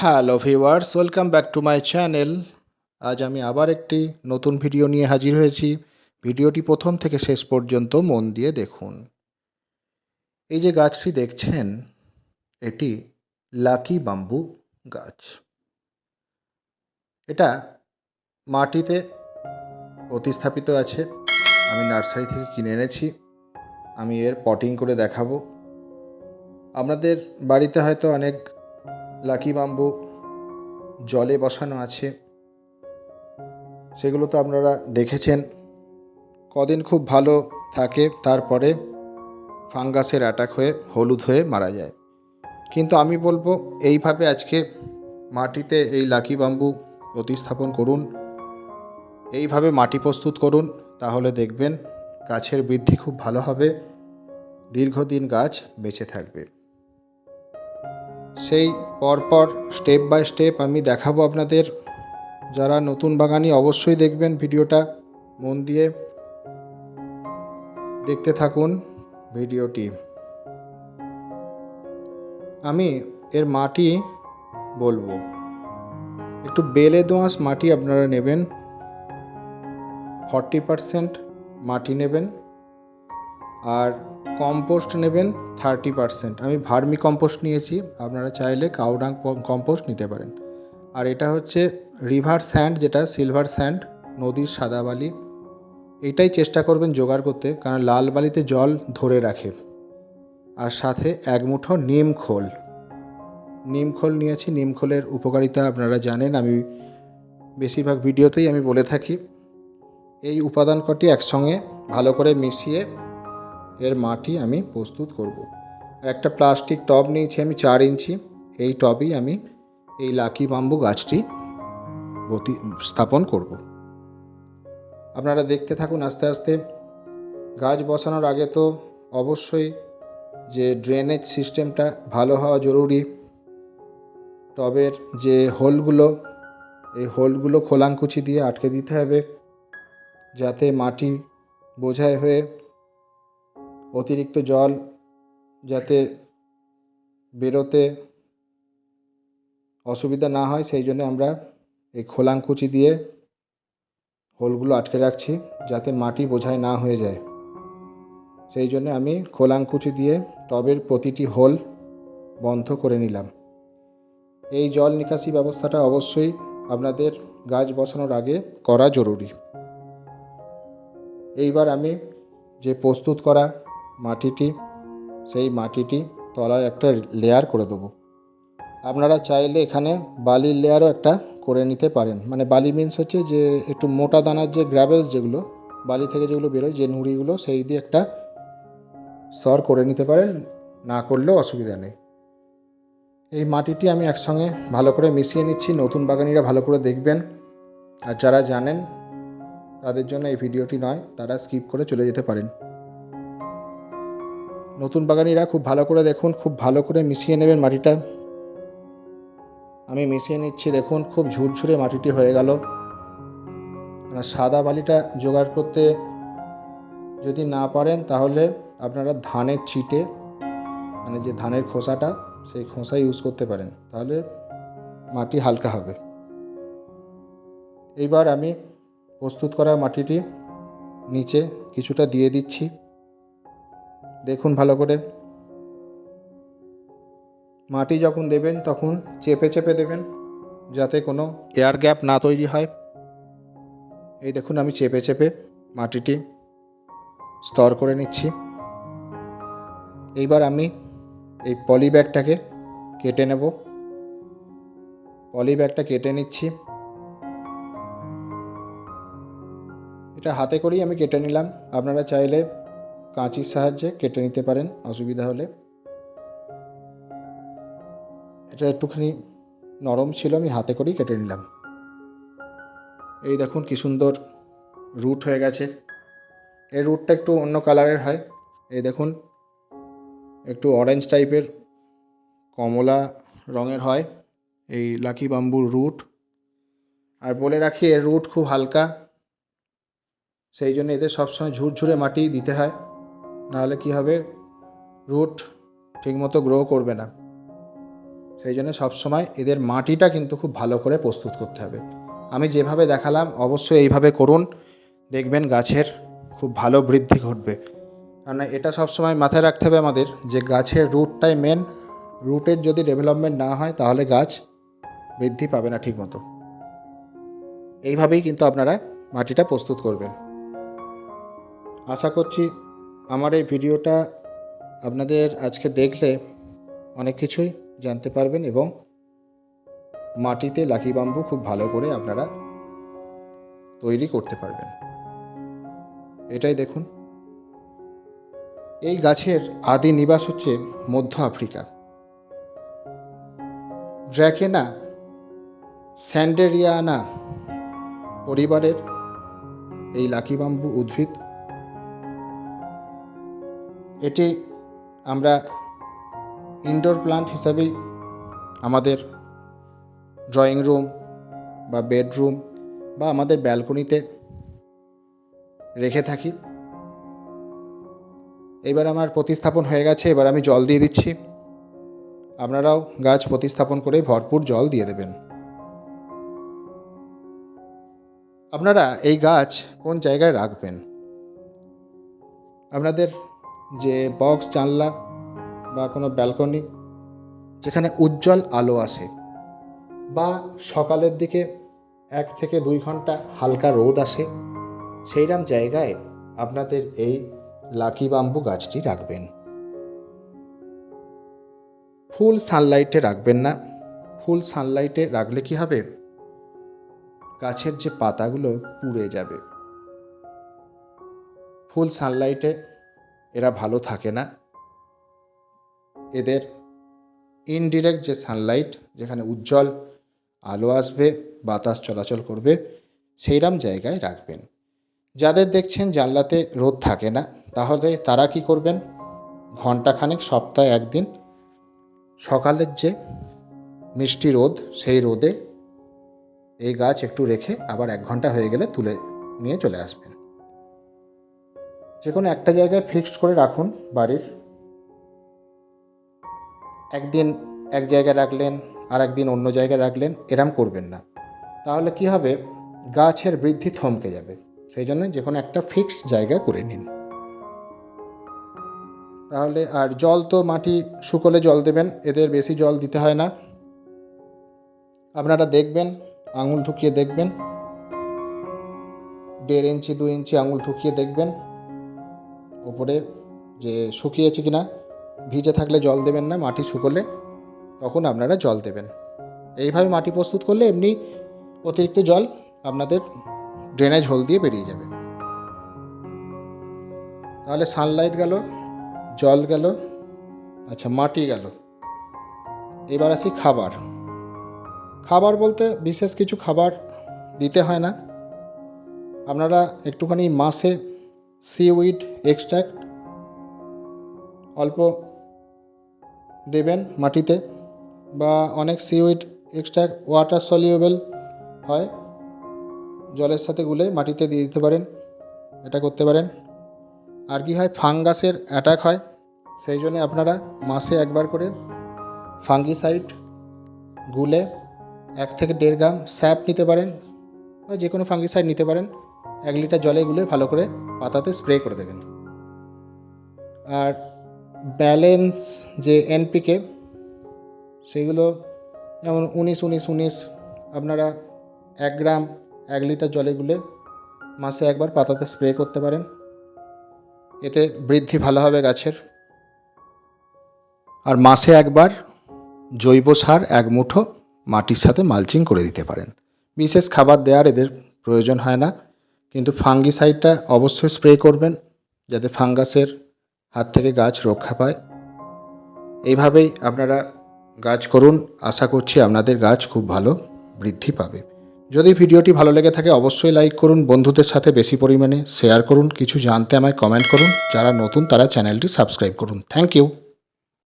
Hello viewers, welcome back to my channel. আজ আমি আবার একটি নতুন ভিডিও নিয়ে হাজির হয়েছি। ভিডিওটি প্রথম থেকে শেষ পর্যন্ত মন দিয়ে দেখুন। এই যে গাছটি দেখছেন, এটি লাকি বাম্বু গাছ। এটা মাটিতে প্রতিস্থাপিত আছে। আমি নার্সারি থেকে কিনে এনেছি। আমি এর পটিং করে দেখাবো। আপনাদের বাড়িতে হয়তো অনেক লাকি বাম্বু, জলে বসানো আছে। সেগুলো তো আপনারা দেখেছেন। কদিন খুব ভালো থাকে, তারপরে ফাঙ্গাসের অ্যাটাক হয়ে, হলুদ হয়ে মারা যায়। কিন্তু আমি বলব, এইভাবে আজকে মাটিতে এই লাকি বাম্বু প্রতিস্থাপন করুন। এইভাবে মাটি প্রস্তুত করুন, তাহলে দেখবেন গাছের বৃদ্ধি খুব ভালো হবে। দীর্ঘদিন গাছ বেঁচে থাকবে। সেই পরপর স্টেপ বাই স্টেপ আমি দেখাবো আপনাদের। যারা নতুন বাগানি অবশ্যই দেখবেন ভিডিওটা, মন দিয়ে দেখতে থাকুন ভিডিওটি। আমি এর মাটি বলব। একটু বেলে দোঁয়াশ মাটি আপনারা নেবেন। ফর্টি পারসেন্ট মাটি নেবেন। আর কম্পোস্ট নেবেন থার্টি পারসেন্ট। আমি ভার্মি কম্পোস্ট নিয়েছি, আপনারা চাইলে কাউডাং কম্পোস্ট নিতে পারেন। আর এটা হচ্ছে রিভার স্যান্ড, যেটা সিলভার স্যান্ড, নদীর সাদা বালি। এটাই চেষ্টা করবেন জোগাড় করতে, কারণ লাল বালিতে জল ধরে রাখে। আর সাথে এক মুঠো নিম খোল। নিম খোল নিয়েছি, নিম খোলের উপকারিতা আপনারা জানেন, আমি বেশিরভাগ ভিডিওতেই আমি বলে থাকি। এই উপাদান কটি একসঙ্গে ভালো করে মিশিয়ে এর মাটি আমি প্রস্তুত করব। একটা প্লাস্টিক টব নিয়েছি আমি চার ইঞ্চি এই টবেই আমি এই লাকি বাম্বু গাছটি বতি স্থাপন করব। আপনারা দেখতে থাকুন আস্তে আস্তে গাছ বসানোর আগে তো অবশ্যই যে ড্রেনেজ সিস্টেমটা ভালো হওয়া জরুরি টবের যে হোলগুলো, এই হোলগুলো খোলাঙ্কুচি দিয়ে আটকে দিতে হবে যাতে মাটি বোঝাই হয়ে অতিরিক্ত জল যাতে বেরোতে অসুবিধা না হয়, সেই জন্য আমরা এই খোলাঙ্কুচি দিয়ে হোলগুলো আটকে রাখছি যাতে মাটি বোঝায় না হয়ে যায়। সেই জন্য আমি খোলাঙ্কুচি দিয়ে টবের প্রতিটি হোল বন্ধ করে নিলাম। এই জল নিকাশি ব্যবস্থাটা অবশ্যই আপনাদের গাছ বসানোর আগে করা জরুরি। এইবার আমি যে প্রস্তুত করা মাটিটি, সেই মাটিটি তলায় একটা লেয়ার করে দেবো। আপনারা চাইলে এখানে বালির লেয়ারও একটা করে নিতে পারেন। মানে বালি মিন্স হচ্ছে যে একটু মোটা দানার যে গ্র্যাভেলস যেগুলো, বালি থেকে যেগুলো বেরোয়, যে নুড়িগুলো, সেই দিয়ে একটা স্তর করে নিতে পারেন না করলেও অসুবিধা নেই। এই মাটিটি আমি একসঙ্গে ভালো করে মিশিয়ে নিচ্ছি, নতুন বাগানিরা ভালো করে দেখবেন। আর যারা জানেন, তাদের জন্য এই ভিডিওটি নয়, তারা স্কিপ করে চলে যেতে পারেন। নতুন বাগানিরা খুব ভালো করে দেখুন, খুব ভালো করে মিশিয়ে নেবেন মাটিটা। আমি মিশিয়ে নিচ্ছি, দেখুন, খুব ঝুরঝুরে মাটিটি হয়ে গেল। সাদা বালিটা জোগাড় করতে যদি না পারেন, তাহলে আপনারা ধানের চিটে মানে যে ধানের খোসাটা, সেই খোসা ইউজ করতে পারেন। তাহলে মাটি হালকা হবে। এইবার আমি প্রস্তুত করা মাটিটি নিচে কিছুটা দিয়ে দিচ্ছি। দেখুন ভালো করে। মাটি যখন দেবেন তখন চেপে চেপে দেবেন যাতে কোনো এয়ার গ্যাপ না তৈরি হয়। এই দেখুন আমি চেপে চেপে মাটিটি স্তর করে নিচ্ছি। এইবার আমি এই পলি ব্যাগটাকে কেটে নেব। পলি ব্যাগটা কেটে নিচ্ছি। এটা হাতে করেই আমি কেটে নিলাম। আপনারা চাইলে কাঁচির সাহায্যে কেটে নিতে পারেন, অসুবিধা হলে। এটা একটুখানি নরম ছিল, আমি হাতে করেই কেটে নিলাম। এই দেখুন কি সুন্দর রুট হয়ে গেছে। এই রুটটা একটু অন্য কালারের হয়। এই দেখুন, একটু অরেঞ্জ টাইপের কমলা রঙের হয় এই লাকি বাম্বুর রুট আর বলে রাখি, এর রুট খুব হালকা, সেই জন্য এদের সবসময় ঝুরঝুরে মাটি দিতে হয়। নাহলে কী হবে? রুট ঠিকমতো গ্রো করবে না। সেই জন্য সবসময় এদের মাটিটা কিন্তু খুব ভালো করে প্রস্তুত করতে হবে। আমি যেভাবে দেখালাম, অবশ্যই এইভাবে করুন। দেখবেন গাছের খুব ভালো বৃদ্ধি ঘটবে। কারণ এটা সবসময় মাথায় রাখতে হবে আমাদের যে গাছের রুটটাই মেন রুটের যদি ডেভেলপমেন্ট না হয়, তাহলে গাছ বৃদ্ধি পাবে না ঠিকমতো। এইভাবেই কিন্তু আপনারা মাটিটা প্রস্তুত করবেন। আশা করছি আমার এই ভিডিওটা আপনাদের আজকে দেখলে অনেক কিছুই জানতে পারবেন এবং মাটিতে লাকি বাম্বু খুব ভালো করে আপনারা তৈরি করতে পারবেন। এটাই দেখুন। এই গাছের আদি নিবাস হচ্ছে মধ্য আফ্রিকা। ড্র্যাকেনা স্যান্ডেরিয়ানা পরিবারের এই লাকি বাম্বু উদ্ভিদ এটি আমরা ইনডোর প্লান্ট হিসাবেই আমাদের ড্রয়িং রুম বা বেডরুম বা আমাদের ব্যালকনিতে রেখে থাকি। এবার আমার প্রতিস্থাপন হয়ে গেছে, এবার আমি জল দিয়ে দিচ্ছি। আপনারাও গাছ প্রতিস্থাপন করে ভরপুর জল দিয়ে দেবেন। আপনারা এই গাছ কোন জায়গায় রাখবেন? আপনাদের যে বক্স জানলা বা কোনো ব্যালকনি যেখানে উজ্জ্বল আলো আসে বা সকালের দিকে এক থেকে দুই ঘণ্টা হালকা রোদ আসে সেইরকম জায়গায় আপনাদের এই লাকি বাম্বু গাছটি রাখবেন। ফুল সানলাইটে রাখবেন না। ফুল সানলাইটে রাখলে কি হবে? গাছের যে পাতাগুলো পুড়ে যাবে। ফুল সানলাইটে এরা ভালো থাকে না। এদের ইনডিরেক্ট যে সানলাইট যেখানে উজ্জ্বল আলো আসবে, বাতাস চলাচল করবে সেইরকম জায়গায় রাখবেন। যাদের দেখছেন জানলাতে রোদ থাকে না, তাহলে তারা কি করবেন? ঘন্টাখানেক সপ্তাহে একদিন সকালের যে মিষ্টি রোদ, সেই রোদে এই গাছ একটু রেখে আবার এক ঘণ্টা হয়ে গেলে তুলে নিয়ে চলে আসবেন। যে কোনো একটা জায়গায় ফিক্সড করে রাখুন বাড়ির। একদিন এক জায়গায় রাখলেন আর একদিন অন্য জায়গায় রাখলেন, এরম করবেন না। তাহলে কি হবে? গাছের বৃদ্ধি থমকে যাবে। সেই জন্য যে কোনো একটা ফিক্সড জায়গা করে নিন। তাহলে আর জল তো মাটি শুকলে জল দেবেন, এদের বেশি জল দিতে হয় না। আপনারা দেখবেন, আঙুল ঢুকিয়ে দেখবেন। দেড় ইঞ্চি দু ইঞ্চি আঙুল ঢুকিয়ে দেখবেন। ওপরে যে শুকিয়েছে কিনা, ভিজে থাকলে জল দেবেন না, মাটি শুকোলে তখন আপনারা জল দেবেন। এইভাবে মাটি প্রস্তুত করলে এমনি অতিরিক্ত জল আপনাদের ড্রেনেজ হোল দিয়ে বেরিয়ে যাবে। তাহলে সানলাইট গেল, জল গেল আচ্ছা মাটি গেল। এবার আসি খাবার। খাবার বলতে বিশেষ কিছু খাবার দিতে হয় না। আপনারা একটুখানি মাসে সিউইড এক্সট্রাক্ট অল্প দেবেন মাটিতে বা অনেক সিউইড এক্সট্রাক্ট ওয়াটার সলিউবেল হয়, জলের সাথে গুলে মাটিতে দিয়ে দিতে পারেন, এটা করতে পারেন। আর কি হয়, ফাঙ্গাসের অ্যাটাক হয়, সেই জন্য আপনারা মাসে একবার করে ফাঙ্গিসাইড গুলে এক থেকে দেড় গ্রাম স্যাপ নিতে পারেন বা যে কোনো ফাঙ্গিসাইড নিতে পারেন, এক লিটার জলে গুলে ভালো করে পাতাতে স্প্রে করে দেবেন। আর ব্যালেন্স যে এনপিকে সেগুলো যেমন উনিশ উনিশ উনিশ, আপনারা এক গ্রাম, এক লিটার জলে গুলে মাসে একবার পাতাতে স্প্রে করতে পারেন। এতে বৃদ্ধি ভালো হবে গাছের। আর মাসে একবার জৈব সার এক মুঠো মাটির সাথে মালচিং করে দিতে পারেন। বিশেষ খাবার দেওয়ার এদের প্রয়োজন হয় না। কিন্তু ফাঙ্গিসাইডটা অবশ্যই স্প্রে করবেন যাতে ফাঙ্গাসের হাত থেকে গাছ রক্ষা পায়। এইভাবেই আপনারা গাছ করুন। আশা করছি আপনাদের গাছ খুব ভালো বৃদ্ধি পাবে। যদি ভিডিওটি ভালো লেগে থাকে অবশ্যই লাইক করুন, বন্ধুদের সাথে বেশি পরিমাণে শেয়ার করুন, কিছু জানতে আমায় কমেন্ট করুন। যারা নতুন তারা চ্যানেলটি সাবস্ক্রাইব করুন। Thank you.